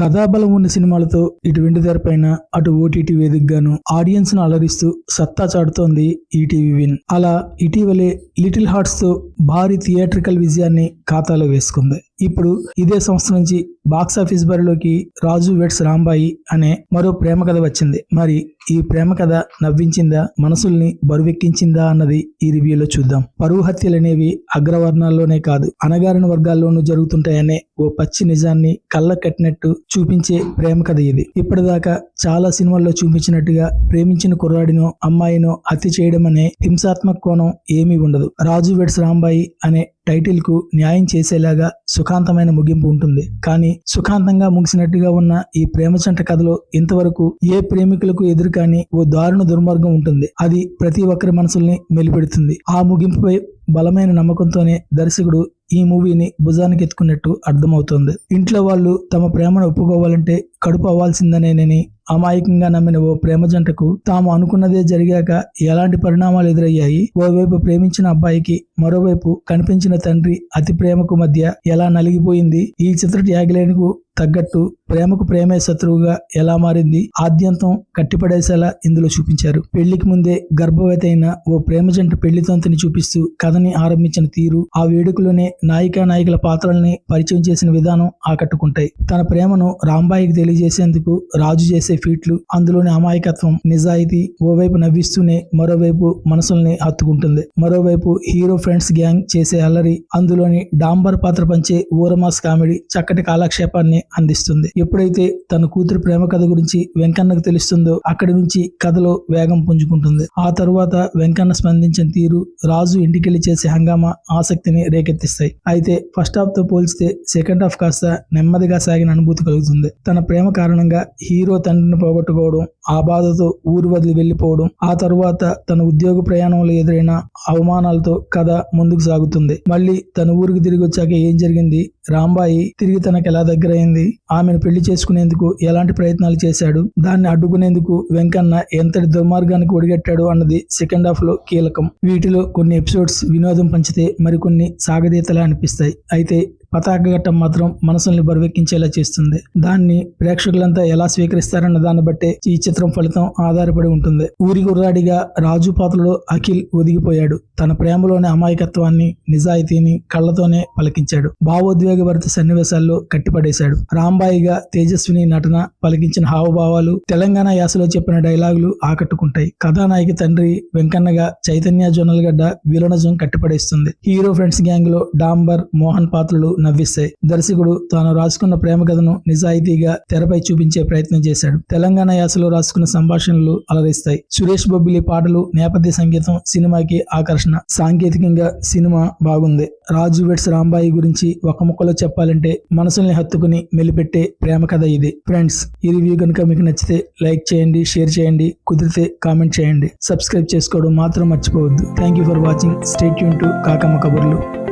కథాబలం ఉన్న సినిమాలతో ఇటు వెండి తెరపైన అటు ఓటీటీ వేదికగాను ఆడియన్స్ను అలరిస్తూ సత్తా చాటుతోంది ఈటీవీ విన్. అలా ఇటీవలే లిటిల్ హార్ట్స్తో భారీ థియేట్రికల్ విజయాన్ని ఖాతాలో వేసుకుంది. ఇప్పుడు ఇదే సంస్థ నుంచి బాక్సాఫీస్ బరిలోకి రాజు వెట్స్ రాంబాయి అనే మరో ప్రేమ కథ వచ్చింది. మరి ఈ ప్రేమ కథ నవ్వించిందా మనసుల్ని బరువెక్కించిందా అన్నది ఈ రివ్యూలో చూద్దాం. పరువు హత్యలనేవి అగ్రవర్ణాల్లోనే కాదు అనగారిన వర్గాల్లోనూ జరుగుతుంటాయనే ఓ పచ్చి నిజాన్ని కళ్ళ కట్టినట్టు చూపించే ప్రేమ కథ ఇది. ఇప్పటిదాకా చాలా సినిమాల్లో చూపించినట్టుగా ప్రేమించిన కుర్రాడినో అమ్మాయినో హత్య చేయడం అనే హింసాత్మక కోణం ఏమీ ఉండదు. రాజు వెడ్స్ రాంబాయి అనే టైటిల్కు న్యాయం చేసేలాగా సుఖాంతమైన ముగింపు ఉంటుంది. కానీ సుఖాంతంగా ముగిసినట్టుగా ఉన్న ఈ ప్రేమచంట కథలో ఇంతవరకు ఏ ప్రేమికులకు ఎదురు కాని ఓ దారుణ దుర్మార్గం ఉంటుంది. అది ప్రతి ఒక్కరి మనసుల్ని మెలిపెడుతుంది. ఆ ముగింపుపై బలమైన నమ్మకంతోనే దర్శకుడు ఈ మూవీని భుజానికి ఎత్తుకున్నట్టు అర్థమవుతోంది. ఇంట్లో వాళ్ళు తమ ప్రేమను ఒప్పుకోవాలంటే కడుపు అవ్వాల్సిందనేనని అమాయకంగా నమ్మిన ఓ ప్రేమ జంటకు తాము అనుకున్నదే జరిగాక ఎలాంటి పరిణామాలు ఎదురయ్యాయి? ఓవైపు ప్రేమించిన అబ్బాయికి మరోవైపు కనిపించిన తండ్రి అతి ప్రేమకు మధ్య ఎలా నలిగిపోయింది? ఈ చిత్ర ట్యాగ్లైన్కు తగ్గట్టు ప్రేమకు ప్రేమే శత్రువుగా ఎలా మారింది? ఆద్యంతం కట్టిపడేసేలా ఇందులో చూపించారు. పెళ్ళికి ముందే గర్భవతి అయిన ఓ ప్రేమ జంట పెళ్ళి తంతుని చూపిస్తూ కథని ఆరంభించిన తీరు ఆ వేడుకలోనే నాయికా నాయకుల పాత్రల్ని పరిచయం చేసిన విధానం ఆకట్టుకుంటాయి. తన ప్రేమను రాంబాయికి తెలియజేసేందుకు రాజు చేసే ఫీట్లు. అందులోని అమాయకత్వం నిజాయితీ ఓవైపు నవ్విస్తూనే మరోవైపు మనసుల్ని హత్తుకుంటుంది. మరోవైపు హీరో ఫ్రెండ్స్ గ్యాంగ్ చేసే అల్లరి అందులోని డాంబర్ పాత్ర పంచే ఊరమాస్ కామెడీ చక్కటి కాలక్షేపాన్ని అందిస్తుంది. ఎప్పుడైతే తన కూతురు ప్రేమ కథ గురించి వెంకన్నకు తెలుస్తుందో అక్కడి నుంచి కథలో వేగం పుంజుకుంటుంది. ఆ తరువాత వెంకన్న స్పందించిన తీరు రాజు ఇంటికెళ్ళి చేసే హంగామా ఆసక్తిని రేకెత్తిస్తాయి. అయితే ఫస్ట్ హాఫ్తో పోల్చితే సెకండ్ హాఫ్ కాస్త నెమ్మదిగా సాగిన అనుభూతి కలుగుతుంది. తన ప్రేమ కారణంగా హీరో తండ్రిని పోగొట్టుకోవడం ఆ బాధతో ఊరు వదిలి వెళ్ళిపోవడం ఆ తరువాత తన ఉద్యోగ ప్రయాణంలో ఎదురైన అవమానాలతో కథ ముందుకు సాగుతుంది. మళ్ళీ తన ఊరికి తిరిగి వచ్చాక ఏం జరిగింది? రాంబాయి తిరిగి తనకు ఎలా దగ్గరైంది? ఆమెను పెళ్ళి చేసుకునేందుకు ఎలాంటి ప్రయత్నాలు చేశాడు? దాన్ని అడ్డుకునేందుకు వెంకన్న ఎంతటి దుర్మార్గానికి ఒడిగట్టాడు అన్నది సెకండ్ హాఫ్లో కీలకం. వీటిలో కొన్ని ఎపిసోడ్స్ వినోదం పంచితే మరికొన్ని సాగదీతలా అనిపిస్తాయి. అయితే పతాక ఘట్టం మాత్రం మనసుల్ని బరువెక్కించేలా చేస్తుంది. దాన్ని ప్రేక్షకులంతా ఎలా స్వీకరిస్తారన్న దాన్ని బట్టే ఈ చిత్రం ఫలితం ఆధారపడి ఉంటుంది. ఊరి గుర్రాడిగా రాజు పాత్రలో అఖిల్ ఒదిగిపోయాడు. తన ప్రేమలోని అమాయకత్వాన్ని నిజాయితీని కళ్ళతోనే పలికించాడు. భావోద్వేగభరిత సన్నివేశాల్లో కట్టిపడేశాడు. రాంబాయిగా తేజస్విని నటన పలికించిన హావభావాలు తెలంగాణ యాసలో చెప్పిన డైలాగులు ఆకట్టుకుంటాయి. కథానాయకి తండ్రి వెంకన్నగా చైతన్య జొన్నలగడ్డ విలనజం కట్టిపడేస్తుంది. హీరో ఫ్రెండ్స్ గ్యాంగ్లో డాంబర్ మోహన్ పాత్రలు నవ్విస్తాయి దర్శకుడు తాను రాసుకున్న ప్రేమ కథను నిజాయితీగా తెరపై చూపించే ప్రయత్నం చేశాడు. తెలంగాణ యాసలో రాసుకున్న సంభాషణలు అలరిస్తాయి. సురేష్ బొబ్బిలి పాటలు నేపథ్య సంగీతం సినిమాకి ఆకర్షణ. సాంకేతికంగా సినిమా బాగుంది. రాజు వెట్స్ రాంబాయి గురించి ఒక ముక్కలో చెప్పాలంటే మనసుల్ని హత్తుకుని మెలిపెట్టే ప్రేమ కథ ఇది. ఫ్రెండ్స్ ఈ రివ్యూ కనుక మీకు నచ్చితే లైక్ చేయండి షేర్ చేయండి కుదిరితే కామెంట్ చేయండి. సబ్స్క్రైబ్ చేసుకోవడం మాత్రం మర్చిపోవద్దు. Thank you for watching. Stay Yoon to కాకమ్మ కబుర్లు.